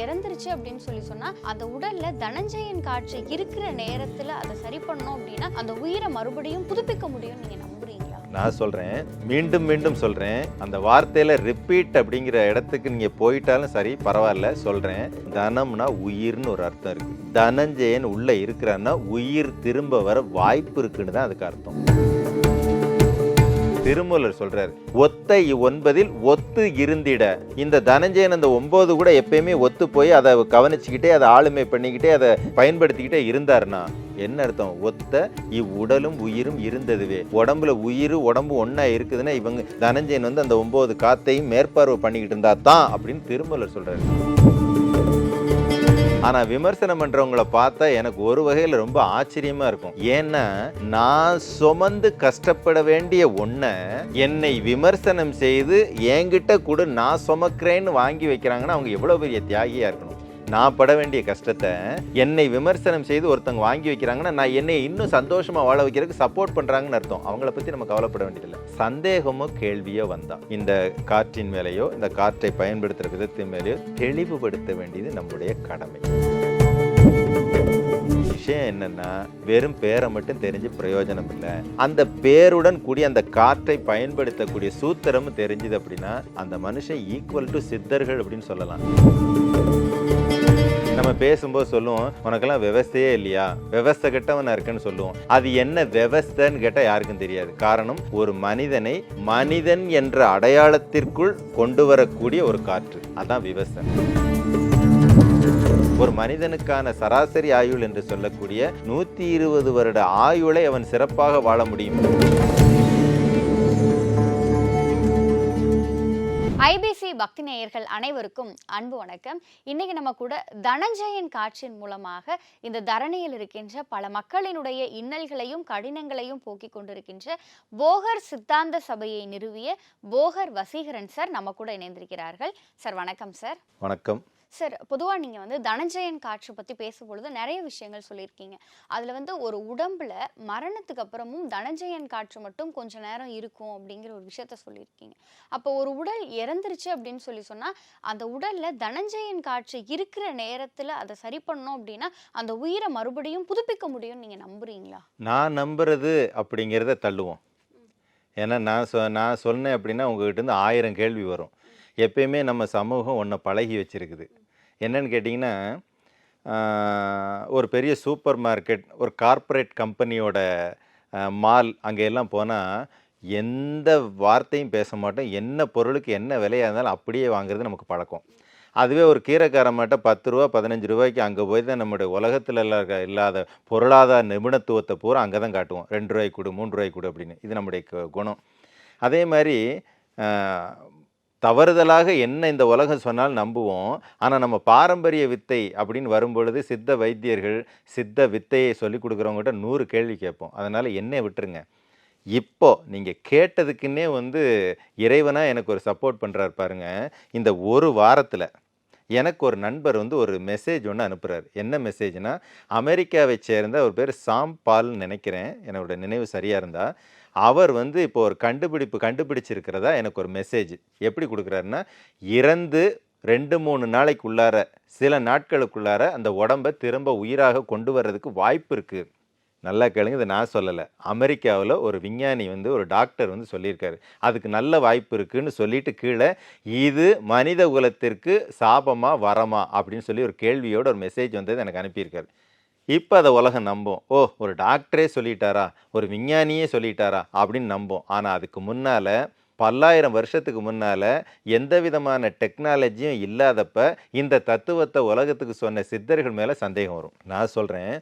இறந்துருச்சு அப்படின்னு சொல்லி சொன்னா அந்த உடல்ல தனஞ்சயன் காற்று இருக்கிற நேரத்துல அதை சரி பண்ணோம் அப்படின்னா அந்த உயிரை மறுபடியும் புதுப்பிக்க முடியும்னு நீங்க நம்புறீங்களா? நான் சொல்கிறேன் மீண்டும் மீண்டும் சொல்கிறேன் அந்த வார்த்தையில் ரிப்பீட் அப்படிங்கிற இடத்துக்கு நீங்கள் போயிட்டாலும் சரி பரவாயில்ல சொல்கிறேன் தனம்னா உயிர்னு ஒரு அர்த்தம் இருக்குது தனஞ்சயன் உள்ளே இருக்கிறான்னா உயிர் திரும்ப வர வாய்ப்பு இருக்குன்னு தான் அதுக்கு அர்த்தம். திருமூலர் சொல்றாரு ஒத்த ஒன்பதில் ஒத்து இருந்திட. இந்த தனஞ்சயன் அந்த ஒன்பது கூட எப்பயுமே ஒத்து போய் அதை கவனிச்சுக்கிட்டே அதை ஆளுமை பண்ணிக்கிட்டே அதை பயன்படுத்திக்கிட்டே இருந்தாருன்னா என்ன அர்த்தம்? ஒத்த இவ்வுடலும் உயிரும் இருந்ததுவே. உடம்புல உயிர் உடம்பு ஒன்றா இருக்குதுன்னா இவங்க தனஞ்சயன் வந்து அந்த ஒம்பது காத்தையும் மேற்பார்வை பண்ணிக்கிட்டு இருந்தா தான் அப்படின்னு திருமூலர் சொல்கிறாரு ஆனா விமர்சனம் பண்ணுறவங்கள பார்த்தா எனக்கு ஒரு வகையில ரொம்ப ஆச்சரியமா இருக்கும். ஏன்னா நான் சுமந்து கஷ்டப்பட வேண்டிய ஒன்றை என்னை விமர்சனம் செய்து என்கிட்ட கூட நான் சுமக்கிறேன்னு வாங்கி வைக்கிறாங்கன்னா அவங்க எவ்வளவு பெரிய தியாகியா இருக்கணும். நான் பட வேண்டிய கஷ்டத்தை என்னை விமர்சனம் செய்து ஒருத்தவங்க வாங்கி வைக்கிறாங்கன்னா நான் என்னை இன்னும் சந்தோஷமா வாழ வைக்கிறதுக்கு சப்போர்ட் பண்றாங்கன்னு அர்த்தம். அவங்கள பத்தி நம்ம கவலைப்பட வேண்டியதில்லை. சந்தேகமோ கேள்வியோ வந்தா இந்த காற்றின் மேலேயோ இந்த காற்றை பயன்படுத்துகிற விதத்தின் மேலேயோ தெளிவுபடுத்த வேண்டியது நம்முடைய கடமை. விஷயம் என்னன்னா வெறும் பேரை மட்டும் தெரிஞ்சு பிரயோஜனம் இல்லை. அந்த பேருடன் கூடிய அந்த காற்றை பயன்படுத்தக்கூடிய சூத்திரமும் தெரிஞ்சுது அப்படின்னா அந்த மனுஷன் ஈக்குவல் டு சித்தர்கள் அப்படின்னு சொல்லலாம். நம்ம பேசும்போது சொல்லுவோம் உனக்கெல்லாம் விவசாயே இல்லையா? விவசாய கெட்டவனா இருக்குன்னு சொல்லுவோம். அது என்ன விவசாயன்னு கேட்டால் யாருக்கும் தெரியாது. காரணம் ஒரு மனிதனை மனிதன் என்ற அடையாளத்திற்குள் கொண்டு வரக்கூடிய ஒரு காற்று. அதான் விவசாயம். ஒரு மனிதனுக்கான சராசரி ஆயுள் என்று சொல்லக்கூடிய நூற்றி இருபது வருட ஆயுளை அவன் சிறப்பாக வாழ முடியும். ஐபிசி பக்தி நேயர்கள் அனைவருக்கும் அன்பு வணக்கம். இன்னைக்கு நம்ம கூட தனஞ்சயன் காட்சியின் மூலமாக இந்த தரணியில் இருக்கின்ற பல மக்களினுடைய இன்னல்களையும் கடினங்களையும் போக்கிக் கொண்டிருக்கின்ற போகர் சித்தாந்த சபையை நிறுவிய போகர் வசீகரன் சார் நம்ம கூட இணைந்திருக்கிறார்கள். சார் வணக்கம் சார். வணக்கம். சார் பொதுவாக நீங்கள் வந்து தனஞ்சயன் காற்று பற்றி பேசும்பொழுது நிறைய விஷயங்கள் சொல்லியிருக்கீங்க. அதில் வந்து ஒரு உடம்புல மரணத்துக்கு அப்புறமும் தனஞ்சயன் காற்று மட்டும் கொஞ்ச நேரம் இருக்கும் அப்படிங்கிற ஒரு விஷயத்த சொல்லியிருக்கீங்க. அப்போ ஒரு உடல் இறந்துருச்சு அப்படின்னு சொல்லி சொன்னால் அந்த உடலில் தனஞ்சயன் காற்று இருக்கிற நேரத்தில் அதை சரி பண்ணோம் அப்படின்னா அந்த உயிரை மறுபடியும் புதுப்பிக்க முடியும்னு நீங்கள் நம்புறீங்களா? நான் நம்புறது அப்படிங்கிறத தள்ளுவோம். ஏன்னா நான் சொ நான் சொன்னேன் அப்படின்னா உங்ககிட்ட இருந்து ஆயிரம் கேள்வி வரும். எப்பயுமே நம்ம சமூகம் ஒன்றை பழகி வச்சிருக்குது. என்னன்னு கேட்டிங்கன்னா ஒரு பெரிய சூப்பர் மார்க்கெட் ஒரு கார்ப்பரேட் கம்பெனியோட மால் அங்கே எல்லாம் போனால் எந்த வார்த்தையும் பேச மாட்டோம். என்ன பொருளுக்கு என்ன விலையாக இருந்தாலும் அப்படியே வாங்குறது நமக்கு பழக்கம். அதுவே ஒரு கீரைக்காரமாட்ட பத்து ரூபா பதினஞ்சு ரூபாய்க்கு அங்கே போய் தான் நம்முடைய உலகத்தில் இருக்க இல்லாத பொருளாதார நிபுணத்துவத்தை பூரா அங்கே தான் காட்டுவோம். ரெண்டு ரூபாய்க்கு கொடு மூன்று ரூபாய்க்கு கொடு அப்படின்னு. இது நம்முடைய குணம். அதே மாதிரி தவறுதலாக என்ன இந்த உலகம் சொன்னாலும் நம்புவோம். ஆனால் நம்ம பாரம்பரிய வித்தை அப்படின்னு வரும்பொழுது சித்த வைத்தியர்கள் சித்த வித்தையை சொல்லி கொடுக்குறவங்ககிட்ட நூறு கேள்வி கேட்போம். அதனால் என்னை விட்டுருங்க. இப்போ நீங்கள் கேட்டதுக்குன்னே வந்து இறைவனாக எனக்கு ஒரு சப்போர்ட் பண்ணுறாரு பாருங்கள் இந்த ஒரு வாரத்தில் எனக்கு ஒரு நண்பர் வந்து ஒரு மெசேஜ் ஒன்று அனுப்புகிறார் என்ன மெசேஜ்னா அமெரிக்காவை சேர்ந்த ஒரு பேர் சாம் பால்னு நினைக்கிறேன். என்னோட நினைவு சரியாக இருந்தால் அவர் வந்து இப்போ ஒரு கண்டுபிடிப்பு கண்டுபிடிச்சிருக்கிறதா எனக்கு ஒரு மெசேஜ் எப்படி கொடுக்குறாருன்னா இறந்து ரெண்டு மூணு நாளைக்குள்ளார சில நாட்களுக்குள்ளார அந்த உடம்பை திரும்ப உயிராக கொண்டு வர்றதுக்கு வாய்ப்பு இருக்குது நல்லா கேளுங்க இதை நான் சொல்லலை. அமெரிக்காவில் ஒரு விஞ்ஞானி வந்து ஒரு டாக்டர் வந்து சொல்லியிருக்காரு. அதுக்கு நல்ல வாய்ப்பு இருக்குதுன்னு சொல்லிட்டு கீழே இது மனித குலத்திற்கு சாபமா வரமா? அப்படின்னு சொல்லி ஒரு கேள்வியோட ஒரு மெசேஜ் வந்தது எனக்கு அனுப்பியிருக்காரு. இப்போ அதை உலகம் நம்பும். ஓ ஒரு டாக்டரே சொல்லிட்டாரா? ஒரு விஞ்ஞானியே சொல்லிட்டாரா? அப்படின்னு நம்பும். ஆனால் அதுக்கு முன்னால் பல்லாயிரம் வருஷத்துக்கு முன்னால் எந்த விதமான டெக்னாலஜியும் இல்லாதப்ப இந்த தத்துவத்தை உலகத்துக்கு சொன்ன சித்தர்கள் மேலே சந்தேகம் வரும். நான் சொல்கிறேன்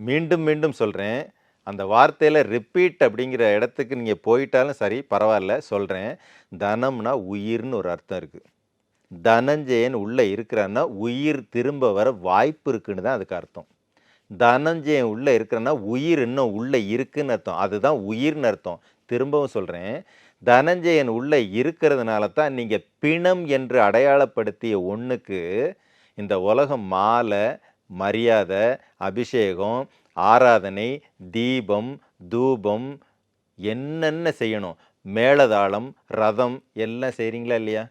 மீண்டும் மீண்டும் சொல்கிறேன் அந்த வார்த்தையில் ரிப்பீட் அப்படிங்கிற இடத்துக்கு நீங்கள் போயிட்டாலும் சரி பரவாயில்ல சொல்கிறேன் தனம்னா உயிர்னு ஒரு அர்த்தம் இருக்குது தனஞ்சயன் உள்ளே இருக்கிறான்னா உயிர் திரும்ப வர வாய்ப்பு இருக்குன்னு தான் அதுக்கு அர்த்தம். தனஞ்சயன் உள்ளே இருக்கிறன்னா உயிர் இன்னும் உள்ளே இருக்குன்னு அர்த்தம். அதுதான் உயிர்னு அர்த்தம். திரும்பவும் சொல்கிறேன் தனஞ்சயன் உள்ளே இருக்கிறதுனால தான் நீங்கள் பிணம் என்று அடையாளப்படுத்திய ஒன்றுக்கு இந்த உலகம் மாலை மரியாதை அபிஷேகம் ஆராதனை தீபம் தூபம் என்னென்ன செய்யணும்? மேளதாளம் ரதம் எல்லாம் செய்கிறீங்களா இல்லையா?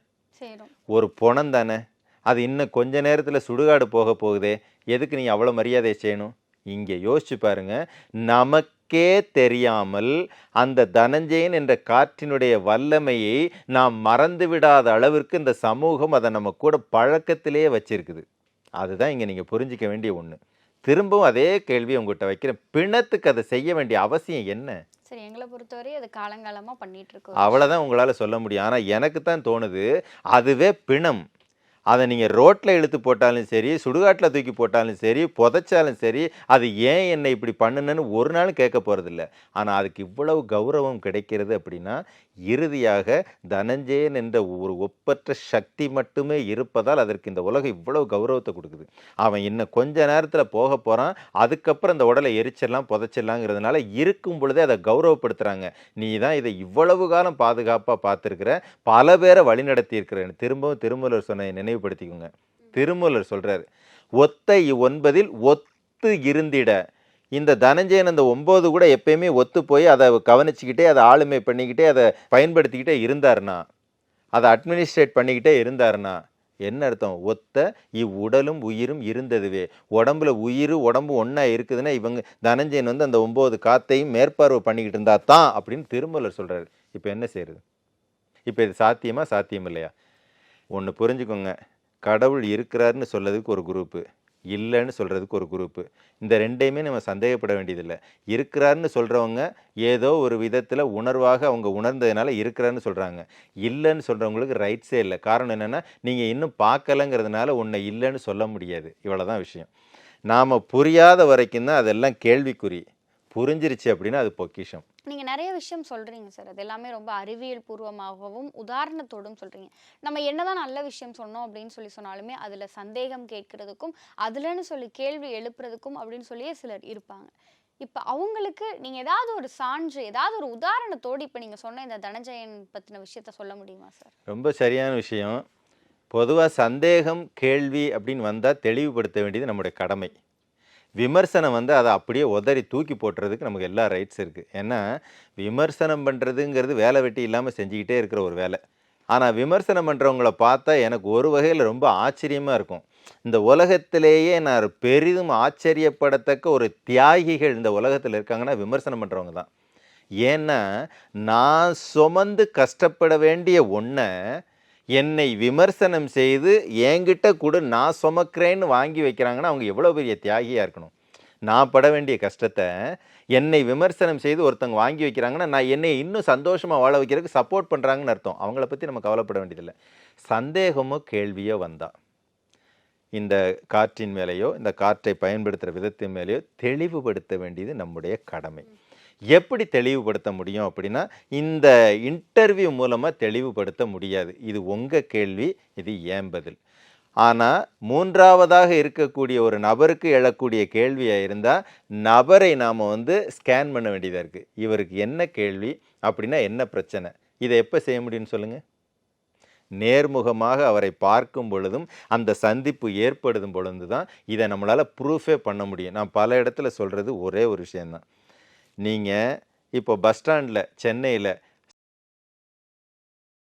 ஒரு புணம் தானே? அது இன்னும் கொஞ்ச நேரத்தில் சுடுகாடு போக போகுதே. எதுக்கு நீங்கள் அவ்வளோ மரியாதை செய்யணும்? இங்கே யோசிச்சு பாருங்க. நமக்கே தெரியாமல் அந்த தனஞ்சயன் என்ற காற்றினுடைய வல்லமையை நாம் மறந்து விடாத அளவிற்கு இந்த சமூகம் அதை நம்ம கூட பழக்கத்திலேயே வச்சிருக்குது. அதுதான் இங்கே நீங்கள் புரிஞ்சிக்க வேண்டிய ஒன்று திரும்பவும் அதே கேள்வி உங்கள்கிட்ட வைக்கிறேன். பிணத்துக்கு அதை செய்ய வேண்டிய அவசியம் என்ன? சரி எங்களை பொறுத்தவரை அது காலங்காலமா பண்ணிட்டு இருக்கோம். அவ்வளோதான் உங்களால் சொல்ல முடியும். ஆனால் எனக்கு தான் தோணுது அதுவே பிணம். அதை நீங்கள் ரோட்டில் இழுத்து போட்டாலும் சரி சுடுகாட்டில் தூக்கி போட்டாலும் சரி புதைச்சாலும் சரி அது ஏன் என்னை இப்படி பண்ணுனேன்னு ஒரு நாளும் கேட்க போகிறதில்ல ஆனால் அதுக்கு இவ்வளவு கௌரவம் கிடைக்கிறது அப்படின்னா இறுதியாக தனஞ்சயன் என்ற ஒரு ஒப்பற்ற சக்தி மட்டுமே இருப்பதால் அதற்கு இந்த உலகம் இவ்வளவு கௌரவத்தை கொடுக்குது. அவன் இன்னும் கொஞ்ச நேரத்தில் போக போகிறான் அதுக்கப்புறம் இந்த உடலை எரிச்சிடலாம் புதைச்சிடலாங்கிறதுனால இருக்கும் பொழுதே அதை கௌரவப்படுத்துகிறாங்க நீ தான் இதை இவ்வளவு காலம் பாதுகாப்பாக பார்த்துருக்குற பல பேரை வழி நடத்தியிருக்கிறேன் திரும்பவும் திருமூலர் சொன்ன நினைவுபடுத்திக்கோங்க. திருமூலர் சொல்றாரு ஒத்த ஒன்பதில் ஒத்து இருந்திட. இந்த தனஞ்சயன் அந்த ஒம்பது கூட எப்பயுமே ஒத்து போய் அதை கவனிச்சுக்கிட்டே அதை ஆளுமை பண்ணிக்கிட்டே அதை பயன்படுத்திக்கிட்டே இருந்தார்னா அதை அட்மினிஸ்ட்ரேட் பண்ணிக்கிட்டே இருந்தார்னா என்ன அர்த்தம்? ஒத்த இவ்வுடலும் உயிரும் இருந்ததுவே. உடம்புல உயிர் உடம்பு ஒன்றா இருக்குதுன்னா இவங்க தனஞ்சயன் வந்து அந்த ஒம்பது காத்தையும் மேற்பார்வை பண்ணிக்கிட்டு இருந்தா தான் அப்படின்னு திருமலர் சொல்கிறார் இப்போ என்ன செய்யுது இப்போ இது சாத்தியமா சாத்தியம் இல்லையா? ஒன்று புரிஞ்சுக்கோங்க. கடவுள் இருக்கிறாருன்னு சொல்லதுக்கு ஒரு குரூப்பு இல்லைன்னு சொல்கிறதுக்கு ஒரு குரூப்பு இந்த ரெண்டையுமே நம்ம சந்தேகப்பட வேண்டியதில்லை. இருக்கிறாருன்னு சொல்கிறவங்க ஏதோ ஒரு விதத்தில் உணர்வாக அவங்க உணர்ந்ததுனால இருக்கிறாருன்னு சொல்கிறாங்க இல்லைன்னு சொல்கிறவங்களுக்கு ரைட்ஸே இல்லை. காரணம் என்னென்னா நீங்கள் இன்னும் பார்க்கலங்கிறதுனால உன்னை இல்லைன்னு சொல்ல முடியாது. இவ்வளோதான் விஷயம். நாம் புரியாத வரைக்கும் தான் அதெல்லாம் கேள்விக்குறி. புரிஞ்சிருச்சு அப்படின்னா அது பொக்கிஷம். நீங்க நிறைய விஷயம் சொல்றீங்க சார். அது எல்லாமே ரொம்ப அறிவியல் பூர்வமாகவும் உதாரணத்தோடும் சொல்றீங்க. நம்ம என்னதான் நல்ல விஷயம் சொன்னோம் அப்படின்னு சொல்லி சொன்னாலுமே அதுல சந்தேகம் கேட்கறதுக்கும் அதுலன்னு சொல்லி கேள்வி எழுப்புறதுக்கும் அப்படின்னு சொல்லியே சிலர் இருப்பாங்க. இப்ப அவங்களுக்கு நீங்க ஏதாவது ஒரு சான்று ஏதாவது ஒரு உதாரணத்தோடு இப்ப நீங்க சொன்ன இந்த தனஞ்சயன் பத்தின விஷயத்த சொல்ல முடியுமா சார்? ரொம்ப சரியான விஷயம். பொதுவாக சந்தேகம் கேள்வி அப்படின்னு வந்தால் தெளிவுபடுத்த வேண்டியது நம்முடைய கடமை. விமர்சனம் வந்து அதை அப்படியே உதறி தூக்கி போட்டுறதுக்கு நமக்கு எல்லா ரைட்ஸ் இருக்குது ஏன்னா விமர்சனம் பண்ணுறதுங்கிறது வேலை வெட்டி இல்லாமல் செஞ்சுக்கிட்டே இருக்கிற ஒரு வேலை. ஆனால் விமர்சனம் பண்ணுறவங்கள பார்த்தா எனக்கு ஒரு வகையில் ரொம்ப ஆச்சரியமாக இருக்கும். இந்த உலகத்திலேயே நான் பெரிதும் ஆச்சரியப்படத்தக்க ஒரு தியாகிகள் இந்த உலகத்தில் இருக்காங்கன்னா விமர்சனம் பண்ணுறவங்க தான். ஏன்னா நான் சுமந்து கஷ்டப்பட வேண்டிய ஒன்றை என்னை விமர்சனம் செய்து என்கிட்ட கூட நான் சுமக்கிறேன்னு வாங்கி வைக்கிறாங்கன்னா அவங்க எவ்வளோ பெரிய தியாகியாக இருக்கணும். நான் பட வேண்டிய கஷ்டத்தை என்னை விமர்சனம் செய்து ஒருத்தவங்க வாங்கி வைக்கிறாங்கன்னா நான் என்னை இன்னும் சந்தோஷமாக வாழ வைக்கிறதுக்கு சப்போர்ட் பண்ணுறாங்கன்னு அர்த்தம். அவங்கள பற்றி நம்ம கவலைப்பட வேண்டியதில்லை. சந்தேகமோ கேள்வியோ வந்தால் இந்த காற்றின் மேலேயோ இந்த காற்றை பயன்படுத்துகிற விதத்தின் மேலேயோ தெளிவுபடுத்த வேண்டியது நம்முடைய கடமை. எப்படி தெளிவுபடுத்த முடியும் அப்படின்னா இந்த இன்டர்வியூ மூலமாக தெளிவுபடுத்த முடியாது. இது உங்கள் கேள்வி இது ஏன் பதில்? ஆனால் மூன்றாவதாக இருக்கக்கூடிய ஒரு நபருக்கு எழக்கூடிய கேள்வியாக இருந்தால் நபரை நாம் வந்து ஸ்கேன் பண்ண வேண்டியதாக இருக்குது இவருக்கு என்ன கேள்வி அப்படின்னா என்ன பிரச்சனை? இதை எப்போ செய்ய முடியும்னு சொல்லுங்கள் நேர்முகமாக அவரை பார்க்கும் பொழுதும் அந்த சந்திப்பு ஏற்படுத்தும் பொழுது தான் இதை நம்மளால் ப்ரூஃபே பண்ண முடியும். நான் பல இடத்துல சொல்கிறது ஒரே ஒரு விஷயந்தான் நீங்கள் இப்போ பஸ் ஸ்டாண்டில் சென்னையில்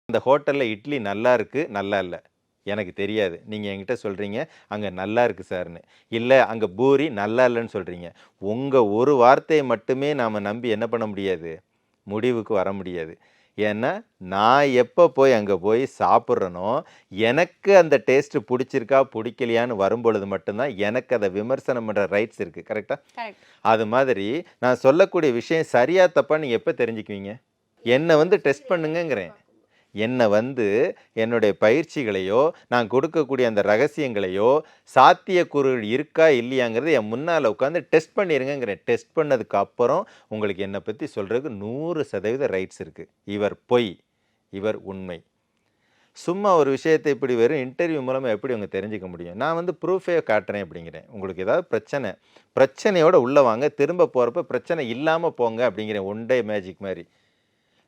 அந்த ஹோட்டலில் இட்லி நல்லா இருக்குது நல்லா இல்லை? எனக்கு தெரியாது. நீங்கள் என்கிட்ட சொல்கிறீங்க அங்கே நல்லா இருக்குது சார்னு. இல்லை அங்கே பூரி நல்லா இல்லைன்னு சொல்கிறீங்க உங்கள் ஒரு வார்த்தையை மட்டுமே நாம் நம்பி என்ன பண்ண முடியாது? முடிவுக்கு வர முடியாது. ஏன்னா நான் எப்போ போய் அங்கே போய் சாப்பிட்றனோ எனக்கு அந்த டேஸ்ட்டு பிடிச்சிருக்கா பிடிக்கலையான்னு வரும்பொழுது மட்டும்தான் எனக்கு அதை விமர்சனம் பண்ணுற ரைட்ஸ் இருக்குது கரெக்டாக கரெக்ட் அது மாதிரி நான் சொல்லக்கூடிய விஷயம் சரியா தப்பா நீங்கள் எப்போ தெரிஞ்சுக்குவீங்க? என்னை வந்து டெஸ்ட் பண்ணுங்கங்கிறேன். என்னை வந்து என்னுடைய பயிற்சிகளையோ நான் கொடுக்கக்கூடிய அந்த ரகசியங்களையோ சாத்தியக்கூறுகள் இருக்கா இல்லையாங்கிறது என் முன்னால் உட்காந்து டெஸ்ட் பண்ணிடுங்கிறேன் டெஸ்ட் பண்ணதுக்கு அப்புறம் உங்களுக்கு என்னை பற்றி சொல்கிறதுக்கு நூறு சதவீத ரைட்ஸ் இருக்குது இவர் பொய் இவர் உண்மை. சும்மா ஒரு விஷயத்தை இப்படி வெறும் இன்டர்வியூ மூலமாக எப்படி அவங்க தெரிஞ்சுக்க முடியும்? நான் வந்து ப்ரூஃபே காட்டுறேன் அப்படிங்கிறேன். உங்களுக்கு ஏதாவது பிரச்சனை பிரச்சனையோடு உள்ளே வாங்க. திரும்ப போகிறப்ப பிரச்சனை இல்லாமல் போங்க அப்படிங்கிறேன் ஒன் டே மேஜிக் மாதிரி.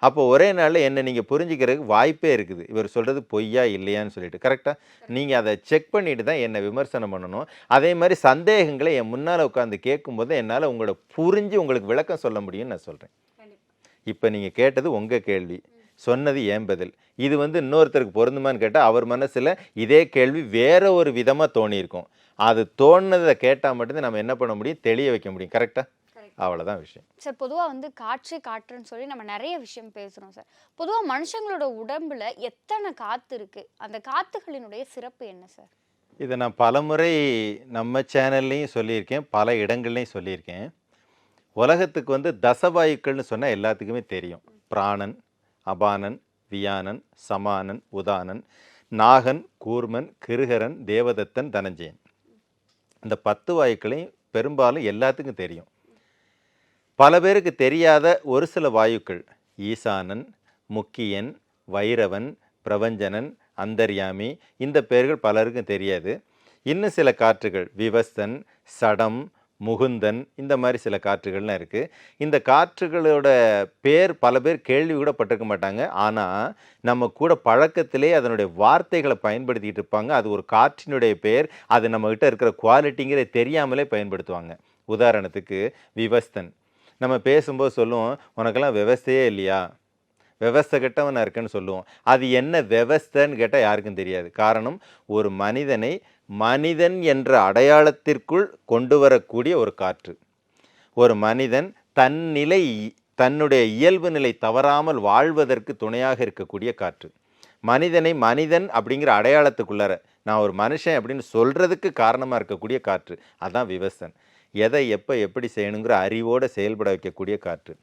அப்போ ஒரே நாளில் என்னை நீங்கள் புரிஞ்சுக்கிறதுக்கு வாய்ப்பே இருக்குது. இவர் சொல்கிறது பொய்யா இல்லையான்னு சொல்லிட்டு. கரெக்டாக நீங்கள் அதை செக் பண்ணிட்டு தான் என்னை விமர்சனம் பண்ணணும். அதே மாதிரி சந்தேகங்களை என் முன்னால் உட்காந்து கேட்கும்போது என்னால் உங்களோட புரிஞ்சு உங்களுக்கு விளக்கம் சொல்ல முடியும்னு நான் சொல்கிறேன் இப்போ நீங்கள் கேட்டது உங்கள் கேள்வி. சொன்னது ஏன் பதில். இது வந்து இன்னொருத்தருக்கு பொருந்துமான்னு கேட்டால் அவர் மனசில் இதே கேள்வி வேற ஒரு விதமாக தோணியிருக்கும். அது தோணுனதை கேட்டால் மட்டும்தான் நம்ம என்ன பண்ண முடியும்? தெளிய வைக்க முடியும். கரெக்டாக அவ்வளோதான் விஷயம். சார் பொதுவா வந்து காற்று காற்றுன்னு சொல்லி நம்ம நிறைய விஷயம் பேசுறோம் சார். பொதுவா மனுஷங்களோட உடம்புல எத்தனை காத்து இருக்கு? அந்த காத்துகளினுடைய சிறப்பு என்ன சார்? இதை நான் பலமுறை நம்ம சேனல்லையும் சொல்லியிருக்கேன் பல இடங்கள்லையும் சொல்லியிருக்கேன். உலகத்துக்கு வந்து தசவாயுக்கள்னு சொன்னால் எல்லாத்துக்குமே தெரியும். பிராணன் அபானன் வியானன் சமானன் உதானன் நாகன் கூர்மன் கிருகரன் தேவதத்தன் தனஞ்சயன் இந்த பத்து வாயுக்களையும் பெரும்பாலும் எல்லாத்துக்கும் தெரியும். பல பேருக்கு தெரியாத ஒரு சில வாயுக்கள். ஈசானன் முக்கியன் வைரவன் பிரபஞ்சனன் அந்தர்யாமி இந்த பெயர்கள் பலருக்கும் தெரியாது. இன்னும் சில காற்றுகள் விவஸ்தன் சடம் முகுந்தன் இந்த மாதிரி சில காற்றுகள்லாம் இருக்குது இந்த காற்றுகளோட பேர் பல பேர் கேள்வி கூட பட்டிருக்க மாட்டாங்க. ஆனால் நம்ம கூட பழக்கத்திலே அதனுடைய வார்த்தைகளை பயன்படுத்திக்கிட்டு இருப்பாங்க. அது ஒரு காற்றினுடைய பேர். அது நம்மக்கிட்ட இருக்கிற குவாலிட்டிங்கிற தெரியாமலே பயன்படுத்துவாங்க. உதாரணத்துக்கு விவஸ்தன். நம்ம பேசும்போது சொல்லுவோம் உனக்கெல்லாம் விவஸ்தையே இல்லையா? விவஸ்தை கெட்டவனாக இருக்குன்னு சொல்லுவோம். அது என்ன விவஸ்தைன்னு கேட்டால் யாருக்கும் தெரியாது. காரணம் ஒரு மனிதனை மனிதன் என்ற அடையாளத்திற்குள் கொண்டு வரக்கூடிய ஒரு காற்று. ஒரு மனிதன் தன் நிலை தன்னுடைய இயல்பு நிலை தவறாமல் வாழ்வதற்கு துணையாக இருக்கக்கூடிய காற்று. மனிதனை மனிதன் அப்படிங்கிற அடையாளத்துக்குள்ளார நான் ஒரு மனுஷன் அப்படின்னு சொல்கிறதுக்கு காரணமாக இருக்கக்கூடிய காற்று. அதுதான் விவசன் எதை எப்போ எப்படி செய்யணுங்கிற அறிவோடு செயல்பட வைக்கக்கூடிய காற்று.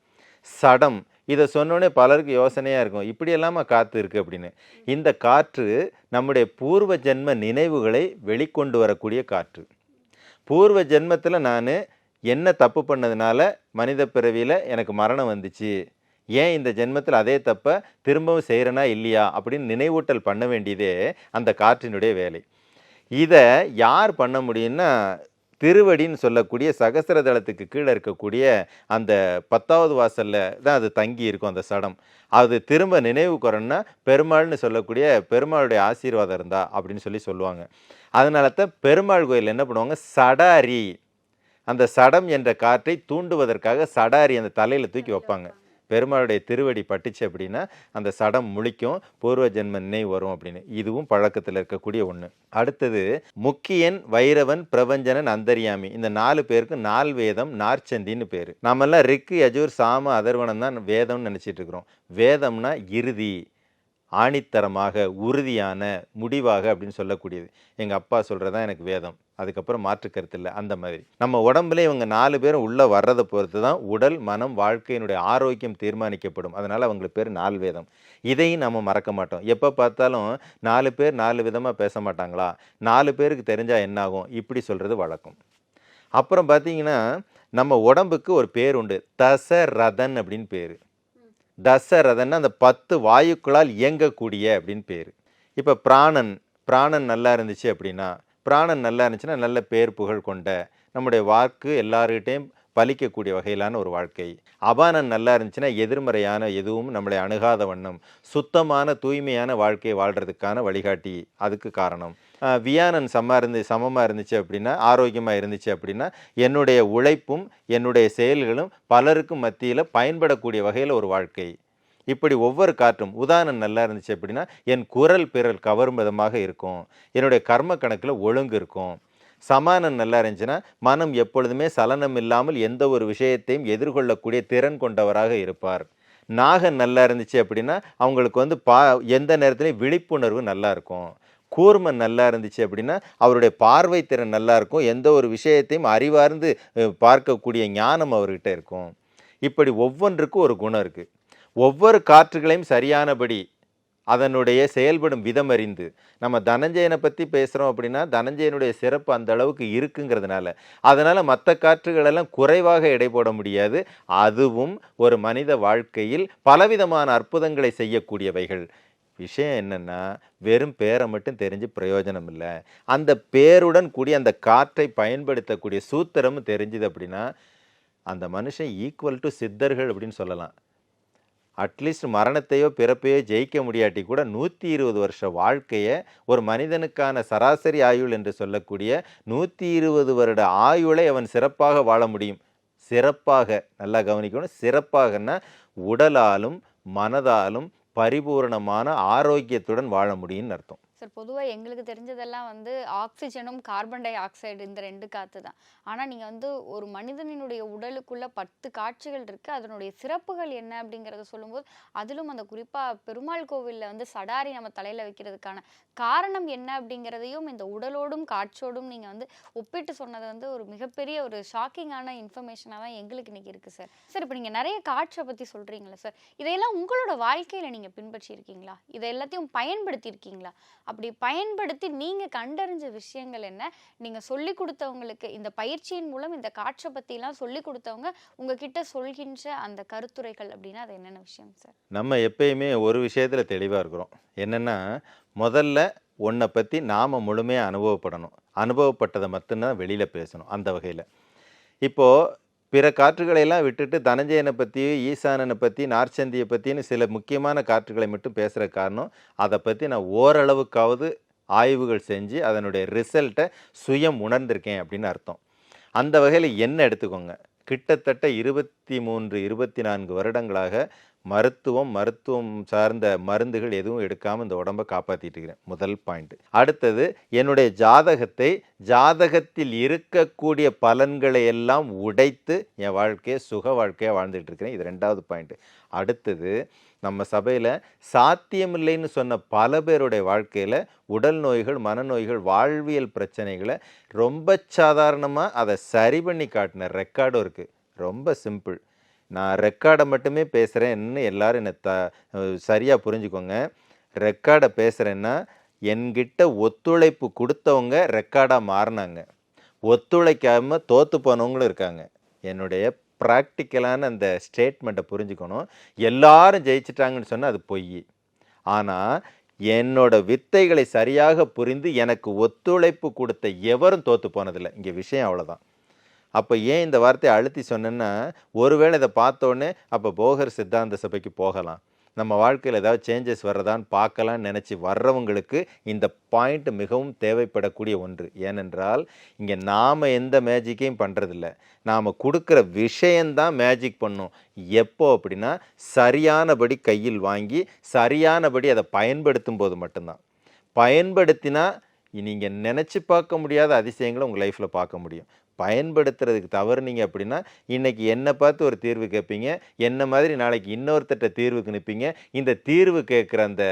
சடம் இதை சொன்னோடனே பலருக்கு யோசனையாக இருக்கும். இப்படி இல்லாமல் காற்று இருக்குது அப்படின்னு. இந்த காற்று நம்முடைய பூர்வ ஜென்ம நினைவுகளை வெளிக்கொண்டு வரக்கூடிய காற்று. பூர்வ ஜென்மத்தில் நான் என்ன தப்பு பண்ணதுனால மனித பிறவியில் எனக்கு மரணம் வந்துச்சு. ஏன் இந்த ஜென்மத்தில் அதே தப்பை திரும்பவும் செய்கிறனா இல்லையா அப்படின்னு நினைவூட்டல் பண்ண வேண்டியதே அந்த காற்றினுடைய வேலை. இதை யார் பண்ண முடியும்னா திருவடின்னு சொல்லக்கூடிய சகசிரதளத்துக்கு கீழே இருக்கக்கூடிய அந்த பத்தாவது வாசலில் தான் அது தங்கி இருக்கும் அந்த சடம். அது திரும்ப நினைவு குறன்னா பெருமாள்னு சொல்லக்கூடிய பெருமாளுடைய ஆசீர்வாதம் இருந்தா அப்படின்னு சொல்லி சொல்லுவாங்க. அதனால தான் பெருமாள் கோயில் என்ன பண்ணுவாங்க? சடாரி. அந்த சடம் என்ற காற்றை தூண்டுவதற்காக சடாரி அந்த தலையில் தூக்கி வைப்பாங்க. பெருமாளுடைய திருவடி பட்டுச்சு அப்படின்னா அந்த சடம் முழிக்கும் பூர்வ ஜென்ம நினைவு வரும் அப்படின்னு. இதுவும் பழக்கத்தில் இருக்கக்கூடிய ஒன்று அடுத்தது முக்கியன் வைரவன் பிரபஞ்சனன் அந்தரியாமி. இந்த நாலு பேருக்கு நால் வேதம் நார்ச்சந்தின்னு பேர். நாமெல்லாம் ரிக்கு யஜூர் சாம அதர்வனம் தான் வேதம்னு நினச்சிட்டு இருக்கிறோம். வேதம்னா இறுதி. ஆணித்தரமாக உறுதியான முடிவாக அப்படின்னு சொல்லக்கூடியது. எங்கள் அப்பா சொல்கிறதா எனக்கு வேதம். அதுக்கப்புறம் மாற்று கருத்து இல்லை. அந்த மாதிரி. நம்ம உடம்புல இவங்க நாலு பேரும் உள்ளே வர்றதை பொறுத்து தான் உடல் மனம் வாழ்க்கையினுடைய ஆரோக்கியம் தீர்மானிக்கப்படும். அதனால் அவங்களுக்கு பேர் நாலு வேதம். இதையும் நம்ம மறக்க மாட்டோம். எப்போ பார்த்தாலும் நாலு பேர் நாலு விதமாக பேச மாட்டாங்களா? நாலு பேருக்கு தெரிஞ்சால் என்னாகும்? இப்படி சொல்கிறது வழக்கம். அப்புறம் பார்த்தீங்கன்னா நம்ம உடம்புக்கு ஒரு பேர் உண்டு தசரதன் அப்படின்னு பேர். தசரதன்னு அந்த பத்து வாயுக்களால் இயங்கக்கூடிய அப்படின்னு பேர். இப்போ பிராணன் பிராணன் நல்லா இருந்துச்சு அப்படின்னா பிராணன் நல்லா இருந்துச்சுன்னா நல்ல பேர் புகழ் கொண்ட நம்முடைய வாக்கு எல்லாருக்கிட்டையும் பலிக்கக்கூடிய வகையிலான ஒரு வாழ்க்கை. அபானன் நல்லா இருந்துச்சுன்னா எதிர்மறையான எதுவும் நம்மளை அணுகாத வண்ணம் சுத்தமான தூய்மையான வாழ்க்கையை வாழ்கிறதுக்கான வழிகாட்டி. அதுக்கு காரணம். வியானன் சமமாக இருந்து சமமாக இருந்துச்சு அப்படின்னா ஆரோக்கியமாக இருந்துச்சு அப்படின்னா என்னுடைய உழைப்பும் என்னுடைய செயல்களும் பலருக்கும் மத்தியில் பயன்படக்கூடிய வகையில் ஒரு வாழ்க்கை. இப்படி ஒவ்வொரு காற்றும் உதாரணம் நல்லா இருந்துச்சு அப்படின்னா என் குரல் பிறல் கவரும் விதமாக இருக்கும். என்னுடைய கர்ம கணக்கில் ஒழுங்கு இருக்கும். சமானம் நல்லா இருந்துச்சுன்னா மனம் எப்பொழுதுமே சலனம் இல்லாமல் எந்த ஒரு விஷயத்தையும் எதிர்கொள்ளக்கூடிய திறன் கொண்டவராக இருப்பார். நாகம் நல்லா இருந்துச்சு அப்படின்னா அவங்களுக்கு வந்து பா எந்த நேரத்துலையும் விழிப்புணர்வு நல்லா இருக்கும் கூர்மன் நல்லா இருந்துச்சு அப்படின்னா அவருடைய பார்வை திறன் நல்லா இருக்கும் எந்த ஒரு விஷயத்தையும் அறிவார்ந்து பார்க்கக்கூடிய ஞானம் அவர்கிட்ட இருக்கும். இப்படி ஒவ்வொன்றுக்கும் ஒரு குணம் இருக்குது ஒவ்வொரு காற்றுகளையும் சரியானபடி அதனுடைய செயல்படும் விதம் அறிந்து. நம்ம தனஞ்சயனை பற்றி பேசுகிறோம் அப்படின்னா தனஞ்சயனுடைய சிறப்பு அந்த அளவுக்கு இருக்குங்கிறதுனால. அதனால் மற்ற காற்றுகளெல்லாம் குறைவாக எடை போட முடியாது. அதுவும் ஒரு மனித வாழ்க்கையில் பலவிதமான அற்புதங்களை செய்யக்கூடியவைகள். விஷயம் என்னென்னா வெறும் பேரை மட்டும் தெரிஞ்சு பிரயோஜனம் இல்லை. அந்த பேருடன் கூடிய அந்த காற்றை பயன்படுத்தக்கூடிய சூத்திரமும் தெரிஞ்சுது அப்படின்னா அந்த மனுஷன் ஈக்குவல் டு சித்தர்கள் அப்படின்னு சொல்லலாம். அட்லீஸ்ட் மரணத்தையோ பிறப்பையோ ஜெயிக்க முடியாட்டி கூட நூற்றி இருபது வருஷ வாழ்க்கையை ஒரு மனிதனுக்கான சராசரி ஆயுள் என்று சொல்லக்கூடிய நூற்றி இருபது வருட ஆயுளை அவன் சிறப்பாக வாழ முடியும். சிறப்பாக நல்லா கவனிக்கணும். சிறப்பாகன்னா உடலாலும் மனதாலும் பரிபூரணமான ஆரோக்கியத்துடன் வாழ முடியும்னு அர்த்தம். சார் பொதுவாக எங்களுக்கு தெரிஞ்சதெல்லாம் வந்து ஆக்சிஜனும் கார்பன் டை ஆக்சைடு இந்த ரெண்டு காற்று தான். ஆனால் நீங்கள் வந்து ஒரு மனிதனினுடைய உடலுக்குள்ள பத்து காட்சிகள் இருக்குது அதனுடைய சிறப்புகள் என்ன அப்படிங்கிறத சொல்லும்போது அதிலும் அந்த குறிப்பாக பெருமாள் கோவிலில் வந்து சடாரி நம்ம தலையில் வைக்கிறதுக்கான காரணம் என்ன அப்படிங்கிறதையும் இந்த உடலோடும் காட்சியோடும் நீங்கள் வந்து ஒப்பிட்டு சொன்னது வந்து ஒரு மிகப்பெரிய ஒரு ஷாக்கிங்கான இன்ஃபர்மேஷனாக தான் எங்களுக்கு இன்னைக்கு இருக்குது சார். சார் இப்போ நீங்கள் நிறைய காட்சியை பற்றி சொல்கிறீங்களா சார். இதையெல்லாம் உங்களோட வாழ்க்கையில் நீங்கள் பின்பற்றியிருக்கீங்களா? இதை எல்லாத்தையும் பயன்படுத்தியிருக்கீங்களா? அப்படி பயன்படுத்தி நீங்கள் கண்டறிஞ்ச விஷயங்கள் என்ன? நீங்கள் சொல்லி கொடுத்தவங்களுக்கு இந்த பயிற்சியின் மூலம் இந்த காட்சை பற்றிலாம் சொல்லி கொடுத்தவங்க உங்ககிட்ட சொல்கின்ற அந்த கருத்துரைகள் அப்படின்னா அது என்னென்ன விஷயம் சார் நம்ம எப்பயுமே ஒரு விஷயத்தில் தெளிவாக இருக்கிறோம். என்னென்னா முதல்ல உன்னை பற்றி நாம் முழுமையாக அனுபவப்படணும். அனுபவப்பட்டதை மட்டும்தான் வெளியில் பேசணும் அந்த வகையில். இப்போது பிற காற்றுகளை எல்லாம் விட்டுட்டு தனஞ்சயனை பற்றி ஈசானனை பற்றி நார்ச்சந்தியை பற்றின்னு சில முக்கியமான காற்றுகளை மட்டும் பேசுகிற காரணம். அதை பற்றி நான் ஓரளவுக்காவது ஆய்வுகள் செஞ்சு அதனுடைய ரிசல்ட்டை சுயம் உணர்ந்திருக்கேன் அப்படின்னு அர்த்தம். அந்த வகையில் என்ன எடுத்துக்கோங்க. கிட்டத்தட்ட இருபத்தி மூன்று இருபத்தி நான்கு வருடங்களாக மருத்துவம் மருத்துவம் சார்ந்த மருந்துகள் எதுவும் எடுக்காமல் இந்த உடம்பை காப்பாற்றிட்டு இருக்கிறேன் முதல் பாயிண்ட் அடுத்தது என்னுடைய ஜாதகத்தை ஜாதகத்தில் இருக்கக்கூடிய பலன்களை எல்லாம் உடைத்து என் வாழ்க்கையை சுக வாழ்க்கையாக வாழ்ந்துட்டு இருக்கிறேன் இது ரெண்டாவது பாயிண்ட் அடுத்தது நம்ம சபையில் சாத்தியமில்லைன்னு சொன்ன பல பேருடைய வாழ்க்கையில் உடல் நோய்கள் மனநோய்கள் வாழ்வியல் பிரச்சனைகளை ரொம்ப சாதாரணமாக அதை சரி பண்ணி காட்டின ரெக்கார்டும் இருக்குது ரொம்ப சிம்பிள் நான் ரெக்கார்டை மட்டுமே பேசுகிறேன்னு எல்லாரும் என்னை த சரியாக புரிஞ்சுக்கோங்க. ரெக்கார்டை பேசுகிறேன்னா என்கிட்ட ஒத்துழைப்பு கொடுத்தவங்க ரெக்கார்டாக மாறினாங்க. ஒத்துழைக்காமல் தோற்று போனவங்களும் இருக்காங்க. என்னுடைய ப்ராக்டிக்கலான அந்த ஸ்டேட்மெண்ட்டை புரிஞ்சுக்கணும். எல்லாரும் ஜெயிச்சிட்டாங்கன்னு சொன்னால் அது பொய். ஆனால் என்னோட வித்தைகளை சரியாக புரிந்து எனக்கு ஒத்துழைப்பு கொடுத்த எவரும் தோற்று போனதில்லை. இங்கே விஷயம் அவ்வளோதான் அப்போ ஏன் இந்த வார்த்தையை அழுத்தி சொன்னேன்னா ஒருவேளை இதை பார்த்தோன்னே அப்போ போகர் சித்தாந்த சபைக்கு போகலாம். நம்ம வாழ்க்கையில் ஏதாவது சேஞ்சஸ் வர்றதான்னு பார்க்கலான்னு நினச்சி வர்றவங்களுக்கு இந்த பாயிண்ட் மிகவும் தேவைப்படக்கூடிய ஒன்று. ஏனென்றால் இங்கே நாம் எந்த மேஜிக்கையும் பண்ணுறதில்ல நாம் கொடுக்குற விஷயந்தான் மேஜிக் பண்ணும். எப்போ அப்படின்னா சரியானபடி கையில் வாங்கி சரியானபடி அதை பயன்படுத்தும் போது மட்டும்தான். பயன்படுத்தினா நீங்கள் நினச்சி பார்க்க முடியாத அதிசயங்களை உங்கள் லைஃப்பில் பார்க்க முடியும். பயன்படுத்துறதுக்கு தவறுனீங்க அப்படின்னா இன்றைக்கி என்னை பார்த்து ஒரு தீர்வு கேட்பீங்க. என்ன மாதிரி நாளைக்கு இன்னொருத்தட்ட தீர்வுக்கு நிற்பீங்க இந்த தீர்வு கேட்குற அந்த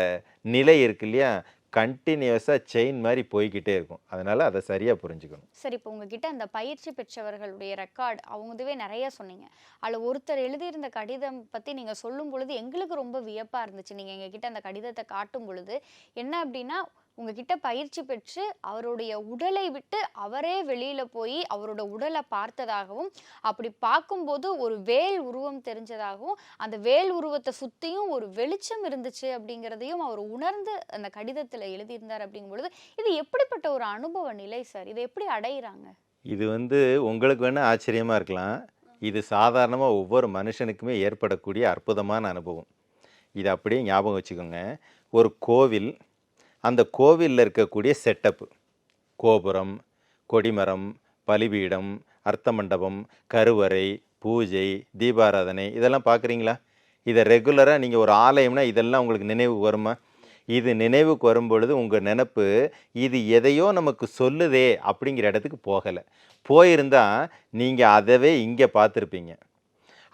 நிலை இருக்கு இல்லையா? கண்டினியூஸாக செயின் மாதிரி போய்கிட்டே இருக்கும். அதனால் அதை சரியாக புரிஞ்சுக்கணும். சரி இப்போ உங்ககிட்ட அந்த பயிற்சி பெற்றவர்களுடைய ரெக்கார்ட் அவங்க இதுவே சொன்னீங்க. அதில் ஒருத்தர் எழுதியிருந்த கடிதம் பற்றி நீங்கள் சொல்லும் பொழுது எங்களுக்கு ரொம்ப வியப்பாக இருந்துச்சு. நீங்கள் எங்ககிட்ட அந்த கடிதத்தை காட்டும் பொழுது என்ன அப்படின்னா உங்ககிட்ட பயிற்சி பெற்று அவருடைய உடலை விட்டு அவரே வெளியில் போய் அவரோட உடலை பார்த்ததாகவும் அப்படி பார்க்கும்போது ஒரு வேல் உருவம் தெரிஞ்சதாகவும் அந்த வேல் உருவத்தை சுற்றியும் ஒரு வெளிச்சம் இருந்துச்சு அப்படிங்கிறதையும் அவர் உணர்ந்து அந்த கடிதத்தில் எழுதியிருந்தார் அப்படிங்கும் பொழுது இது எப்படிப்பட்ட ஒரு அனுபவ நிலை சார்? இதை எப்படி அடையிறாங்க? இது வந்து உங்களுக்கு வேணால் ஆச்சரியமாக இருக்கலாம். இது சாதாரணமாக ஒவ்வொரு மனுஷனுக்குமே ஏற்படக்கூடிய அற்புதமான அனுபவம். இதை அப்படியே ஞாபகம் வச்சுக்கோங்க. ஒரு கோவில் அந்த கோவிலில் இருக்கக்கூடிய செட்டப்பு கோபுரம் கொடிமரம் பலிபீடம் அர்த்த மண்டபம் கருவறை பூஜை தீபாராதனை இதெல்லாம் பார்க்குறீங்களா இதை ரெகுலராக நீங்கள் ஒரு ஆலயம்னா இதெல்லாம் உங்களுக்கு நினைவு வருமா? இது நினைவுக்கு வரும்பொழுது உங்கள் நினப்பு இது எதையோ நமக்கு சொல்லுதே அப்படிங்கிற இடத்துக்கு போகலை. போயிருந்தால் நீங்கள் அதவே இங்கே பார்த்துருப்பீங்க.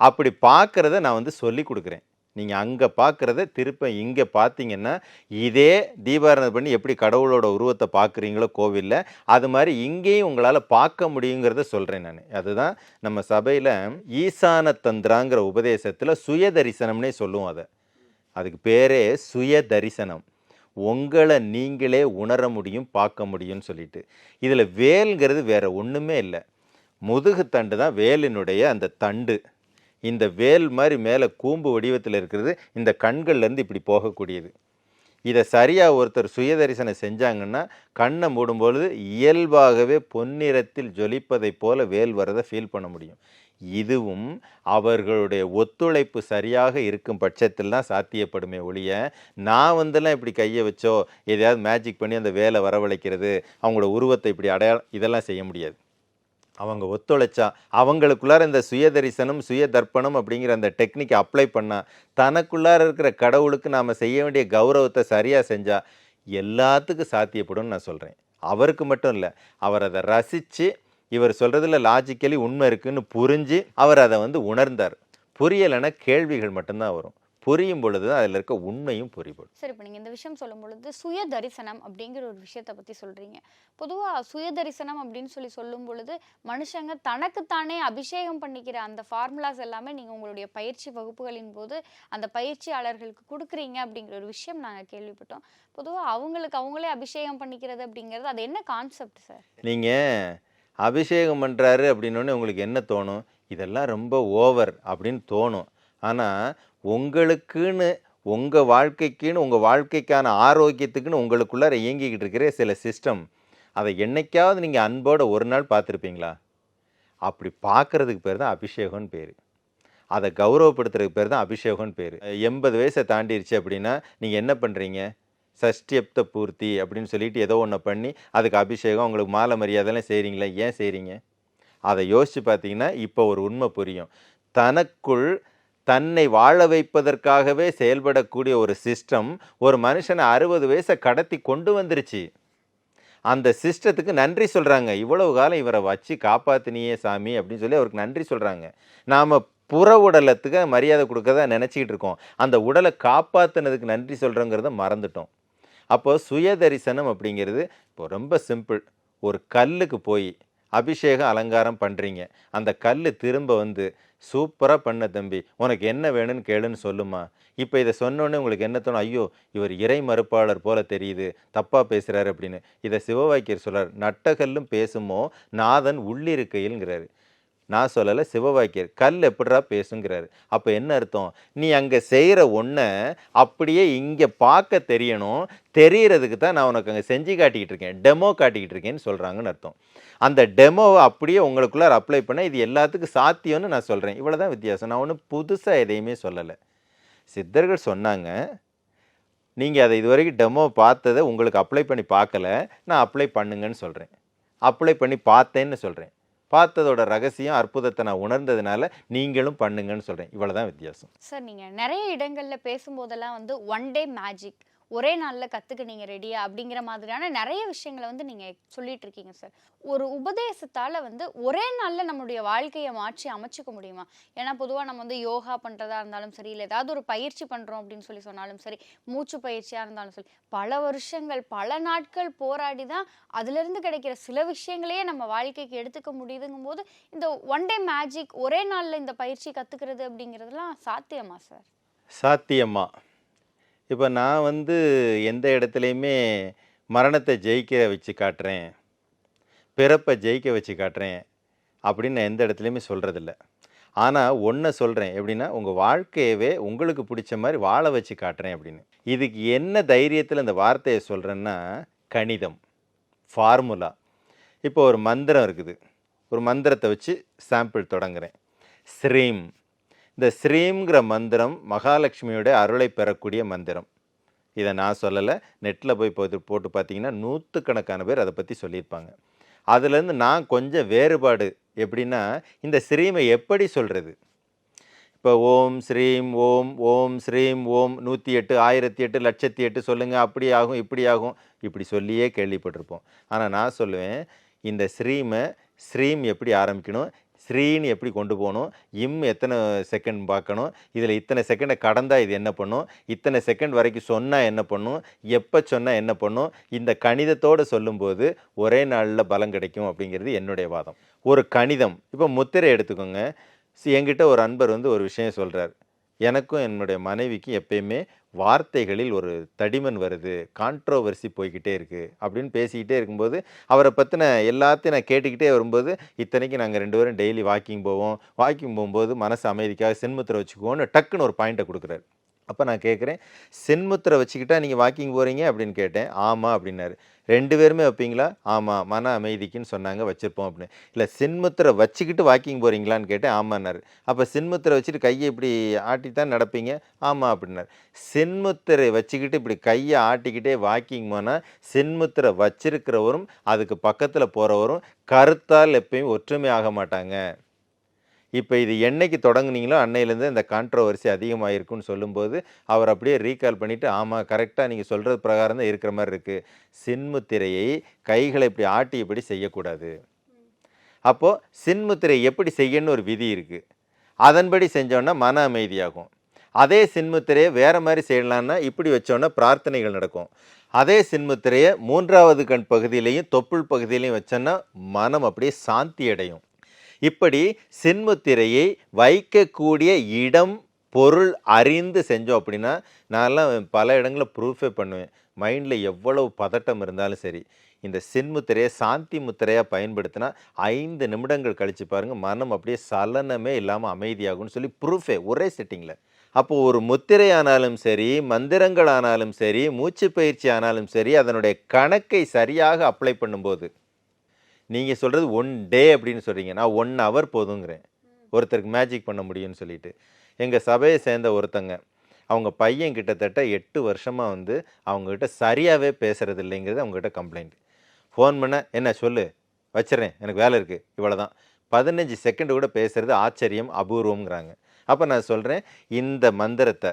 அப்படி பார்க்குறத நான் வந்து சொல்லி கொடுக்குறேன். நீங்கள் அங்கே பார்க்குறத திருப்ப இங்கே பார்த்தீங்கன்னா இதே தீபாராதனை பண்ணி எப்படி கடவுளோட உருவத்தை பார்க்குறீங்களோ கோவிலில் அது மாதிரி இங்கேயும் உங்களால் பார்க்க முடியுங்கிறத சொல்கிறேன் நான். அதுதான் நம்ம சபையில் ஈசான தந்திராங்கிற உபதேசத்தில் சுய தரிசனம்னே சொல்லுவோம் அதை. அதுக்கு பேரே சுய தரிசனம் உங்களை நீங்களே உணர முடியும் பார்க்க முடியும்னு சொல்லிட்டு. இதில் வேல்ங்கிறது வேறு ஒன்றுமே இல்லை. முதுகு தண்டு தான் வேலினுடைய அந்த தண்டு. இந்த வேல் மாதிரி மேலே கூம்பு வடிவத்தில் இருக்கிறது இந்த கண்கள்லேருந்து இப்படி போகக்கூடியது. இதை சரியாக ஒருத்தர் சுயதரிசனம் செஞ்சாங்கன்னா கண்ணை மூடும்பொழுது இயல்பாகவே பொன்னிறத்தில் ஜொலிப்பதைப் போல வேல் வரதை ஃபீல் பண்ண முடியும். இதுவும் அவர்களுடைய ஒத்துழைப்பு சரியாக இருக்கும் பட்சத்தில் தான் சாத்தியப்படுமே ஒழிய நான் வந்துலாம் இப்படி கையை வச்சோ எதையாவது மேஜிக் பண்ணி அந்த வேலை வரவழைக்கிறது அவங்களோட உருவத்தை இப்படி அடையாளம் இதெல்லாம் செய்ய முடியாது. அவங்க ஒத்துழைச்சா அவங்களுக்குள்ளார இந்த சுய தரிசனம் சுய தர்ப்பணம் அப்படிங்கிற அந்த டெக்னிக்கை அப்ளை பண்ணால் தனக்குள்ளார இருக்கிற கடவுளுக்கு நாம் செய்ய வேண்டிய கௌரவத்தை சரியாக செஞ்சால் எல்லாத்துக்கும் சாத்தியப்படும்னு நான் சொல்கிறேன் அவருக்கு மட்டும் இல்லை அவர் அதை ரசித்து இவர் சொல்கிறதுல லாஜிக்கலி உண்மை இருக்குதுன்னு புரிஞ்சு அவர் அதை வந்து உணர்ந்தார். புரியலைன்னா கேள்விகள் மட்டும்தான் வரும். புரியும் பொழுது தான் அதில் இருக்க உண்மையும் புரிபடும் சரி இப்போ நீங்கள் இந்த விஷயம் சொல்லும் பொழுது சுய தரிசனம் அப்படிங்கிற ஒரு விஷயத்தை பற்றி சொல்கிறீங்க பொதுவாக சுய தரிசனம் அப்படின்னு சொல்லி சொல்லும் பொழுது மனுஷங்க தனக்குத்தானே அபிஷேகம் பண்ணிக்கிற அந்த ஃபார்முலாஸ் எல்லாமே நீங்கள் உங்களுடைய பயிற்சி வகுப்புகளின் போது அந்த பயிற்சியாளர்களுக்கு கொடுக்குறீங்க அப்படிங்கிற ஒரு விஷயம் நாங்கள் கேள்விப்பட்டோம். பொதுவாக அவங்களுக்கு அவங்களே அபிஷேகம் பண்ணிக்கிறது அப்படிங்கிறது அது என்ன கான்செப்ட் சார் நீங்கள் அபிஷேகம் பண்ணுறாரு அப்படின்னோடனே உங்களுக்கு என்ன தோணும்? இதெல்லாம் ரொம்ப ஓவர் அப்படின்னு தோணும். ஆனால் உங்களுக்குன்னு உங்கள் வாழ்க்கைக்குன்னு உங்கள் வாழ்க்கைக்கான ஆரோக்கியத்துக்குன்னு உங்களுக்குள்ளார இயங்கிக்கிட்டு இருக்கிற சில சிஸ்டம் அதை என்றைக்காவது நீங்கள் அன்போட ஒரு நாள் பார்த்துருப்பீங்களா? அப்படி பார்க்குறதுக்கு பேர் தான் அபிஷேகம்னு பேர். அதை கௌரவப்படுத்துறதுக்கு பேர் தான் அபிஷேகம்னு பேர். எண்பது வயசை தாண்டிடுச்சு அப்படின்னா நீங்கள் என்ன பண்ணுறீங்க சஷ்டியப்த பூர்த்தி அப்படின்னு சொல்லிட்டு ஏதோ ஒன்று பண்ணி அதுக்கு அபிஷேகம் உங்களுக்கு மாலை மரியாதைலாம் செய்கிறீங்களா ஏன் செய்கிறீங்க அதை யோசித்து பார்த்தீங்கன்னா இப்போ ஒரு உண்மை புரியும். தனக்குள் தன்னை வாழ வைப்பதற்காகவே செயல்படக்கூடிய ஒரு சிஸ்டம் ஒரு மனுஷனை அறுபது வயசை கடத்தி கொண்டு வந்துருச்சு. அந்த சிஸ்டத்துக்கு நன்றி சொல்கிறாங்க இவ்வளவு காலம் இவரை வச்சு காப்பாத்தினியே சாமி அப்படின்னு சொல்லி அவருக்கு நன்றி சொல்கிறாங்க நாம் புற உடலத்துக்கு மரியாதை கொடுக்கறதா நினச்சிக்கிட்டு இருக்கோம். அந்த உடலை காப்பாற்றினதுக்கு நன்றி சொல்கிறோங்கிறத மறந்துட்டோம். அப்போ சுய தரிசனம் அப்படிங்கிறது இப்போ ரொம்ப சிம்பிள் ஒரு கல்லுக்கு போய் அபிஷேகம் அலங்காரம் பண்ணுறீங்க அந்த கல் திரும்ப வந்து சூப்பராக பண்ண தம்பி. உனக்கு என்ன வேணும்னு கேளுன்னு சொல்லுமா. இப்போ இதை சொன்னோன்னே உங்களுக்கு என்ன தோணும்? ஐயோ இவர் இறை மறுப்பாளர் போல தெரியுது. தப்பாக பேசுகிறாரு அப்படின்னு. இதை சிவவாக்கியர் சொல்கிறார் நட்டகல்லும் பேசுமோ? நாதன் உள்ளிருக்கையில்ங்கிறாரு. நான் சொல்லலை சிவவாக்கியர் கல் எப்படிரா பேசுங்கிறாரு. அப்போ என்ன அர்த்தம்? நீ அங்கே செய்கிற ஒன்றை அப்படியே இங்கே பார்க்க தெரியணும். தெரியறதுக்கு தான் நான் உனக்கு அங்கே செஞ்சு காட்டிக்கிட்டு இருக்கேன். டெமோ காட்டிக்கிட்டு இருக்கேன்னு சொல்கிறாங்கன்னு அர்த்தம். அந்த டெமோவை அப்படியே உங்களுக்குள்ளார அப்ளை பண்ண இது எல்லாத்துக்கும் சாத்தியம்னு நான் சொல்கிறேன் இவ்வளோ தான் வித்தியாசம். நான் ஒன்றும் புதுசாக எதையுமே சொல்லலை. சித்தர்கள் சொன்னாங்க நீங்கள் அதை இதுவரைக்கும் டெமோ பார்த்ததை உங்களுக்கு அப்ளை பண்ணி பார்க்கல. நான் அப்ளை பண்ணுங்கன்னு சொல்கிறேன் அப்ளை பண்ணி பார்த்தேன்னு சொல்கிறேன் பார்த்ததோட ரகசியம் அற்புதத்தை நான் உணர்ந்ததுனால நீங்களும் பண்ணுங்கன்னு சொல்கிறேன் இவ்வளோ தான் வித்தியாசம். சார் நீங்கள் நிறைய இடங்களில் பேசும்போதெல்லாம் வந்து ஒன் டே மேஜிக் ஒரே நாளில் கற்றுக்க நீங்கள் ரெடியா அப்படிங்கிற மாதிரியான நிறைய விஷயங்களை வந்து நீங்கள் சொல்லிட்டு இருக்கீங்க சார் ஒரு உபதேசத்தால் வந்து ஒரே நாளில் நம்மளுடைய வாழ்க்கையை மாற்றி அமைச்சிக்க முடியுமா? ஏன்னா பொதுவாக நம்ம வந்து யோகா பண்ணுறதா இருந்தாலும் சரி இல்லை ஏதாவது ஒரு பயிற்சி பண்ணுறோம் அப்படின்னு சொல்லி சொன்னாலும் சரி மூச்சு பயிற்சியாக இருந்தாலும் சரி பல வருஷங்கள் பல நாட்கள் போராடி தான் அதுலேருந்து கிடைக்கிற சில விஷயங்களையே நம்ம வாழ்க்கைக்கு எடுத்துக்க முடியுதுங்கும் போது இந்த ஒன் டே மேஜிக் ஒரே நாளில் இந்த பயிற்சி கற்றுக்கிறது அப்படிங்கிறதுலாம் சாத்தியமா சார் சாத்தியமா. இப்போ நான் வந்து எந்த இடத்துலையுமே மரணத்தை ஜெயிக்க வச்சு காட்டுறேன். பிறப்பை ஜெயிக்க வச்சு காட்டுறேன் அப்படின்னு நான் எந்த இடத்துலையுமே சொல்கிறதில்ல ஆனால் ஒன்றை சொல்கிறேன் எப்படின்னா உங்கள் வாழ்க்கையவே உங்களுக்கு பிடிச்ச மாதிரி வாழ வச்சு காட்டுறேன் அப்படின்னு. இதுக்கு என்ன தைரியத்தில் இந்த வார்த்தையை சொல்கிறேன்னா கணிதம் ஃபார்முலா. இப்போ ஒரு மந்திரம் இருக்குது. ஒரு மந்திரத்தை வச்சு சாம்பிள் தொடங்குறேன். ஸ்ரீம். இந்த ஸ்ரீம்ங்கிற மந்திரம் மகாலட்சுமியோட அருளை பெறக்கூடிய மந்திரம். இதை நான் சொல்லலை. நெட்டில் போய் போட்டு போட்டு பார்த்தீங்கன்னா நூற்றுக்கணக்கான பேர் அதை பற்றி சொல்லியிருப்பாங்க. அதுலேருந்து நான் கொஞ்சம் வேறுபாடு எப்படின்னா இந்த ஸ்ரீமை எப்படி சொல்கிறது இப்போ ஓம் ஸ்ரீம் ஓம் ஓம் ஸ்ரீம் ஓம் நூற்றி எட்டு ஆயிரத்தி எட்டு லட்சத்தி எட்டு சொல்லுங்கள் அப்படி ஆகும் இப்படி ஆகும். இப்படி சொல்லியே கேள்விப்பட்டிருப்போம். ஆனால் நான் சொல்லுவேன் இந்த ஸ்ரீமை ஸ்ரீம் எப்படி ஆரம்பிக்கணும்? ஸ்ரீன்னு எப்படி கொண்டு போகணும்? இம் எத்தனை செகண்ட் பார்க்கணும்? இதில் இத்தனை செகண்டை கடந்தால் இது என்ன பண்ணும்? இத்தனை செகண்ட் வரைக்கும் சொன்னால் என்ன பண்ணும்? எப்போ சொன்னால் என்ன பண்ணும்? இந்த கணிதத்தோடு சொல்லும்போது ஒரே நாளில் பலம் கிடைக்கும் அப்படிங்கிறது என்னுடைய வாதம். ஒரு கணிதம். இப்போ முத்திரை எடுத்துக்கோங்க. என்கிட்ட ஒரு அன்பர் வந்து ஒரு விஷயம் சொல்கிறார் எனக்கும் என்னுடைய மனைவிக்கும் எப்பயுமே வார்த்தைகளில் ஒரு தடிமன் வருது. கான்ட்ரோவர்சி போய்கிட்டே இருக்குது அப்படின்னு பேசிக்கிட்டே இருக்கும்போது அவரை பற்றின எல்லாத்தையும் நான் கேட்டுக்கிட்டே வரும்போது இத்தனைக்கு நாங்கள் ரெண்டு பேரும் டெய்லி வாக்கிங் போவோம். வாக்கிங் போகும்போது மனசு அமைதிக்காக சென்முத்திரை வச்சுக்குவோன்னு டக்குன்னு ஒரு பாயிண்ட்டை கொடுக்குறாரு. அப்போ நான் கேட்குறேன் சின்முத்திரை வச்சுக்கிட்டா நீங்கள் வாக்கிங் போகிறீங்க அப்படின்னு கேட்டேன். ஆமாம் அப்படின்னாரு. ரெண்டு பேருமே வைப்பீங்களா? ஆமாம் மன அமைதிக்குன்னு சொன்னாங்க வச்சுருப்போம் அப்படின்னு. இல்லை சின்முத்திரை வச்சுக்கிட்டு வாக்கிங் போகிறீங்களான்னு கேட்டேன். ஆமான்னாரு. அப்போ செண்முத்திரை வச்சுட்டு கையை இப்படி ஆட்டி தான் நடப்பீங்க? ஆமாம் அப்படின்னாரு. சென்முத்திரை வச்சுக்கிட்டு இப்படி கையை ஆட்டிக்கிட்டே வாக்கிங் போனால் சென்முத்திரை வச்சிருக்கிறவரும் அதுக்கு பக்கத்தில் போகிறவரும் கருத்தால் எப்பயும் ஒற்றுமை ஆக மாட்டாங்க. இப்போ இது என்னைக்கு தொடங்குனீங்களோ அன்னையிலேருந்து இந்த கான்ட்ரவர்சி அதிகமாகிருக்குன்னு சொல்லும்போது அவர் அப்படியே ரீகால் பண்ணிவிட்டு ஆமாம் கரெக்டாக நீங்கள் சொல்கிறது பிரகாரம் தான் இருக்கிற மாதிரி இருக்குது சின்முத்திரையை கைகளை இப்படி ஆட்டி இப்படி செய்யக்கூடாது. அப்போது சின்முத்திரை எப்படி செய்யணும்னு ஒரு விதி இருக்குது அதன்படி செஞ்சோன்னா மன அமைதியாகும். அதே சின்முத்திரையை வேறு மாதிரி செய்யலான்னா இப்படி வச்சோன்னா பிரார்த்தனைகள் நடக்கும். அதே சின்முத்திரையை மூன்றாவது கண் பகுதியிலையும் தொப்புள் பகுதியிலையும் வச்சோன்னா மனம் அப்படியே சாந்தி அடையும் இப்படி சின்முத்திரையை வைக்கக்கூடிய இடம் பொருள் அறிந்து செஞ்சோம் அப்படின்னா நான்லாம் பல இடங்களில் ப்ரூஃபே பண்ணுவேன். மைண்டில் எவ்வளவு பதட்டம் இருந்தாலும் சரி இந்த சின்முத்திரையை சாந்தி முத்திரையாக பயன்படுத்தினா ஐந்து நிமிடங்கள் கழித்து பாருங்கள் மனம் அப்படியே சலனமே இல்லாமல் அமைதியாகும்னு சொல்லி ப்ரூஃபே ஒரே செட்டிங்கில் அப்போது ஒரு முத்திரை ஆனாலும் சரி மந்திரங்கள் ஆனாலும் சரி மூச்சு பயிற்சி ஆனாலும் சரி அதனுடைய கணக்கை சரியாக அப்ளை பண்ணும்போது நீங்கள் சொல்கிறது ஒன் டே அப்படின்னு சொல்கிறீங்க நான் ஒன் ஹவர் போதுங்கிறேன். ஒருத்தருக்கு மேஜிக் பண்ண முடியும்னு சொல்லிட்டு. எங்கள் சபையை சேர்ந்த ஒருத்தங்க அவங்க பையன் கிட்டத்தட்ட எட்டு வருஷமாக வந்து அவங்கக்கிட்ட சரியாகவே பேசுகிறது இல்லைங்கிறது அவங்ககிட்ட கம்ப்ளைண்ட் ஃபோன் பண்ண என்ன சொல்லு? வச்சிடுறேன் எனக்கு வேலை இருக்குது இவ்வளோ தான் பதினஞ்சு செகண்டு கூட பேசுகிறது ஆச்சரியம் அபூர்வங்கிறாங்க அப்போ நான் சொல்கிறேன் இந்த மந்திரத்தை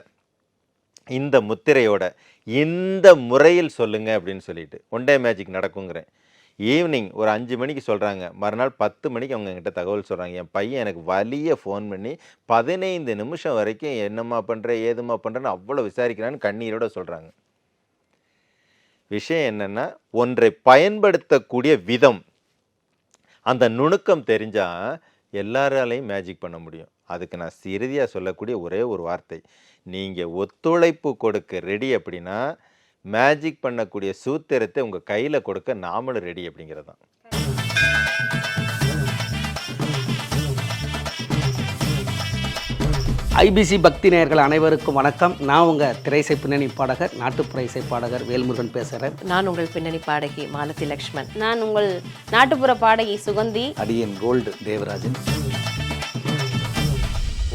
இந்த முத்திரையோட இந்த முறையில் சொல்லுங்கள் அப்படின்னு சொல்லிட்டு. ஒன் டே மேஜிக் நடக்குங்கிறேன். ஈவினிங் ஒரு அஞ்சு மணிக்கு சொல்கிறாங்க மறுநாள் பத்து மணிக்கு அவங்க என்கிட்ட தகவல் சொல்கிறாங்க என் பையன் எனக்கு வலிய ஃபோன் பண்ணி பதினைந்து நிமிஷம் வரைக்கும் என்னம்மா பண்ணுற ஏதும்மா பண்ணுறேன்னு அவ்வளோ விசாரிக்கிறான்னு கண்ணீரோட சொல்கிறாங்க விஷயம் என்னென்னா ஒன்றை பயன்படுத்தக்கூடிய விதம். அந்த நுணுக்கம் தெரிஞ்சால் எல்லாராலையும் மேஜிக் பண்ண முடியும். அதுக்கு நான் சிறுதியாக சொல்லக்கூடிய ஒரே ஒரு வார்த்தை. நீங்கள் ஒத்துழைப்பு கொடுக்க ரெடி அப்படின்னா மேஜிக் பண்ணக்கூடிய சூத்திரத்தை உங்கள் கையில் கொடுக்க நாமளும் ரெடி அப்படிங்கிறது தான் ஐபிசி பக்தி நேயர்கள் அனைவருக்கும் வணக்கம். நான் உங்கள் திரைசை பின்னணி பாடகர் நாட்டுப்புற இசை பாடகர் வேல்முருகன் பேசுகிறேன் நான் உங்கள் பின்னணி பாடகி மாலதி லக்ஷ்மன். நான் உங்கள் நாட்டுப்புற பாடகி சுகந்தி. அடியன் கோல்டு தேவராஜன்.